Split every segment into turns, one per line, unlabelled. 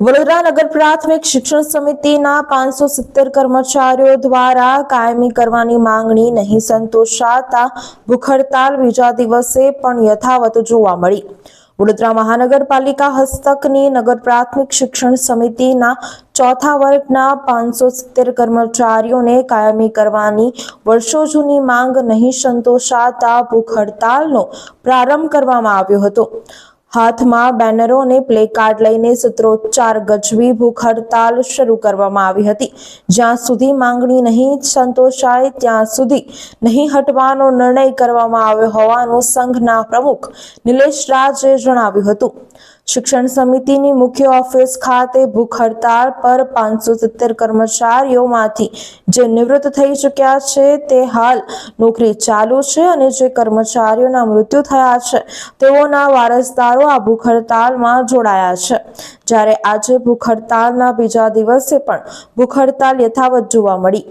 વડોદરા નગર પ્રાથમિક શિક્ષણ સમિતિના પાંચસો સિત્તેર કર્મચારીઓ દ્વારા કાયમી કરવાની માંગણી નહીં સંતોષાતા ભૂખ બીજા દિવસે પણ યથાવત જોવા મળી. વડોદરા મહાનગરપાલિકા હસ્તકની નગર પ્રાથમિક શિક્ષણ સમિતિના ચોથા વર્ગના પાંચસો સિત્તેર કર્મચારીઓને કાયમી કરવાની વર્ષો જૂની માંગ નહીં સંતોષાતા ભૂખ હડતાલનો પ્રારંભ કરવામાં આવ્યો હતો. હાથમાં બેનરો અને પ્લે કાર્ડ લઈને સૂત્રોચ્ચાર ગજવી ભૂખ હડતાલ શરૂ કરવામાં આવી હતી. જ્યાં સુધી માંગણી નહીં સંતોષાય, ત્યાં સુધી નહીં હટવાનો નિર્ણય કરવામાં આવ્યો હોવાનું સંઘના પ્રમુખ નિલેશ રાજે જણાવ્યું હતું. શિક્ષણ સમિતિની મુખ્ય ઓફિસ ખાતે ભૂખ હડતાલ પર પાંચસો સિત્તેર કર્મચારીઓમાંથી જે નિવૃત્ત થઈ ચૂક્યા છે, તે હાલ નોકરી ચાલુ છે અને જે કર્મચારીઓના મૃત્યુ થયા છે, તેઓના વારસદારો આ ભૂખ હડતાલમાં જોડાયા છે. જ્યારે આજે ભૂખ હડતાલના બીજા દિવસે પણ ભૂખ હડતાલ યથાવત જોવા મળી.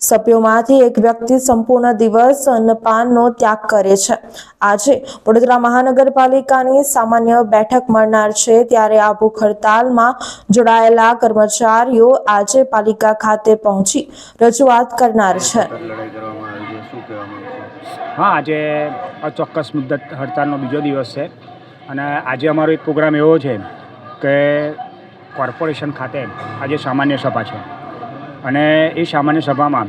સભ્યોમાંથી એક વ્યક્તિ સંપૂર્ણ દિવસ અન્નપાનનો ત્યાગ કરે છે. આજે વડોદરા મહાનગરપાલિકાની સામાન્ય બેઠક મળનાર છે ત્યારે આ ભૂખ હડતાલમાં જોડાયેલા કર્મચારીઓ આજે પાલિકા ખાતે પહોંચી રજૂઆત કરનાર છે.
હા, આજે ચોક્કસ મુદ્દત હડતાલનો બીજો દિવસ છે અને આજે અમારો એક પ્રોગ્રામ એવો છે કે કોર્પોરેશન ખાતે આજે સામાન્ય સભા છે. અને એ સામાન્ય સભામાં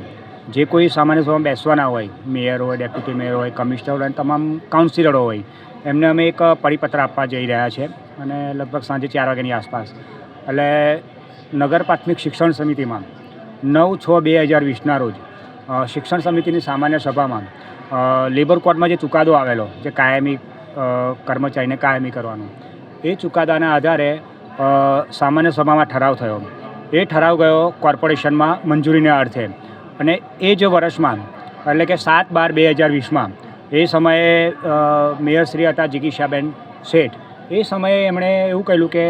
જે કોઈ સામાન્ય સભામાં બેસવાના હોય, મેયર હોય, ડેપ્યુટી મેયર હોય, કમિશનર હોય તમામ કાઉન્સિલરો હોય, એમને અમે એક પરિપત્ર આપવા જઈ રહ્યા છે અને લગભગ સાંજે ચાર વાગ્યાની આસપાસ. એટલે નગર પ્રાથમિક શિક્ષણ સમિતિમાં નવ છ બે હજાર વીસના રોજ શિક્ષણ સમિતિની સામાન્ય સભામાં લેબર કોર્ટમાં જે ચુકાદો આવેલો, જે કાયમી કર્મચારીને કાયમી કરવાનો એ ચુકાદાના આધારે સામાન્ય સભામાં ઠરાવ થયો. એ ઠરાવ ગયો કોર્પોરેશનમાં મંજૂરીના અર્થે. અને એ જ વર્ષમાં, એટલે કે સાત બાર બે હજાર વીસમાં, એ સમયે મેયર મેયરશ્રી હતા જિગીશાબેન શેઠ. એ સમયે એમણે એવું કહ્યું કે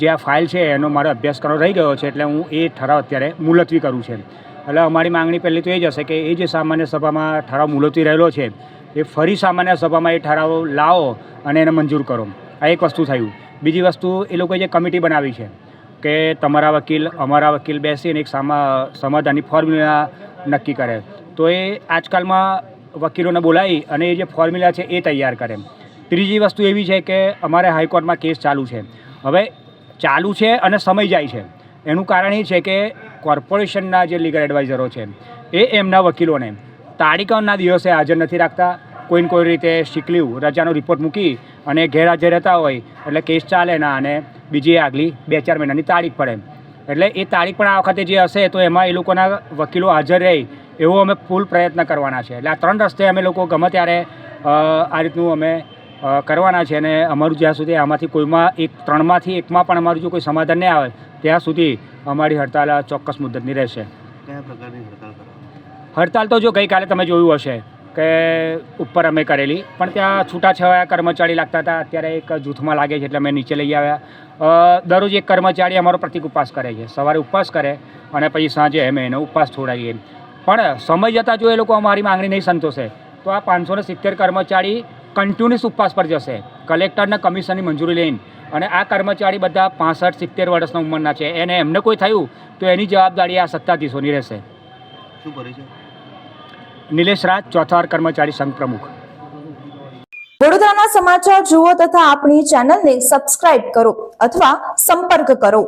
જે આ ફાઇલ છે એનો મારો અભ્યાસ કરવાનો રહી ગયો છે, એટલે હું એ ઠરાવ અત્યારે મુલતવી કરું છે. એટલે અમારી માંગણી પહેલી તો એ જ હશે કે એ જે સામાન્ય સભામાં ઠરાવ મુલતવી રહેલો છે, એ ફરી સામાન્ય સભામાં એ ઠરાવ લાવો અને એને મંજૂર કરો. આ એક વસ્તુ થયું. બીજી વસ્તુ, એ લોકોએ જે કમિટી બનાવી છે કે તમારા વકીલ, અમારા વકીલ બેસીને એક સામા, સમાધાનની ફોર્મ્યુલા નક્કી કરે. તો એ આજકાલમાં વકીલોને બોલાવી અને એ જે ફોર્મ્યુલા છે એ તૈયાર કરે. ત્રીજી વસ્તુ એવી છે કે અમારે હાઈકોર્ટમાં કેસ ચાલુ છે. હવે ચાલુ છે અને સમય જાય છે. એનું કારણ એ છે કે કોર્પોરેશનના જે લીગલ એડવાઇઝરો છે, એ એમના વકીલોને તારીખના દિવસે હાજર નથી રાખતા. કોઈને કોઈ રીતે શીખલ્યું રજાનો રિપોર્ટ મૂકી અને ઘેર હાજર રહેતા હોય એટલે કેસ ચાલે ના અને બીજી આગલી બે ચાર મહિનાની તારીખ પડે એટલે એ તારીખ પણ આ વખતે જે હશે તો એમાં એ લોકોના વકીલો હાજર રહે એવો અમે ફૂલ પ્રયત્ન કરવાના છે. એટલે આ ત્રણ રસ્તે અમે લોકો ગમે ત્યારે આ રીતનું અમે કરવાના છે અને અમારું જ્યાં સુધી આમાંથી કોઈમાં એક ત્રણમાંથી એકમાં પણ અમારું જો કોઈ સમાધાન નહીં આવે ત્યાં સુધી અમારી હડતાલ આ ચોક્કસ મુદ્દતની રહેશે.
કયા પ્રકારની હડતાલ
હડતાલ તો જો ગઈકાલે તમે જોયું હશે. કે ઉપર અમે કરેલી. પણ ત્યાં છૂટાછવાયા કર્મચારી લાગતા હતા. અત્યારે એક જૂથમાં લાગે છે એટલે અમે નીચે લઈ આવ્યા. દરરોજ એક કર્મચારી અમારો પ્રતિક ઉપવાસ કરે છે. સવારે ઉપવાસ કરે અને પછી સાંજે અમે એનો ઉપવાસ છોડાવીએ પણ સમય જતાં જો એ લોકો અમારી માંગણી નહીં સંતોષે, તો આ પાંચસો સિત્તેર કર્મચારી કન્ટિન્યુઅસ ઉપવાસ પર જશે. કલેક્ટરના કમિશનની મંજૂરી લઈને. અને આ કર્મચારી બધા પાસઠ, સિત્તેર વર્ષના ઉંમરના છે. એને એમને કોઈ થયું તો એની જવાબદારી આ સત્તાધીશોની રહેશે.
શું પરિચય
નિલેશ રાજ ચોથા કર્મચારી સંઘ પ્રમુખ.
વડોદરાના સમાચાર જુઓ તથા આપણી ચેનલને સબસ્ક્રાઇબ કરો અથવા સંપર્ક કરો.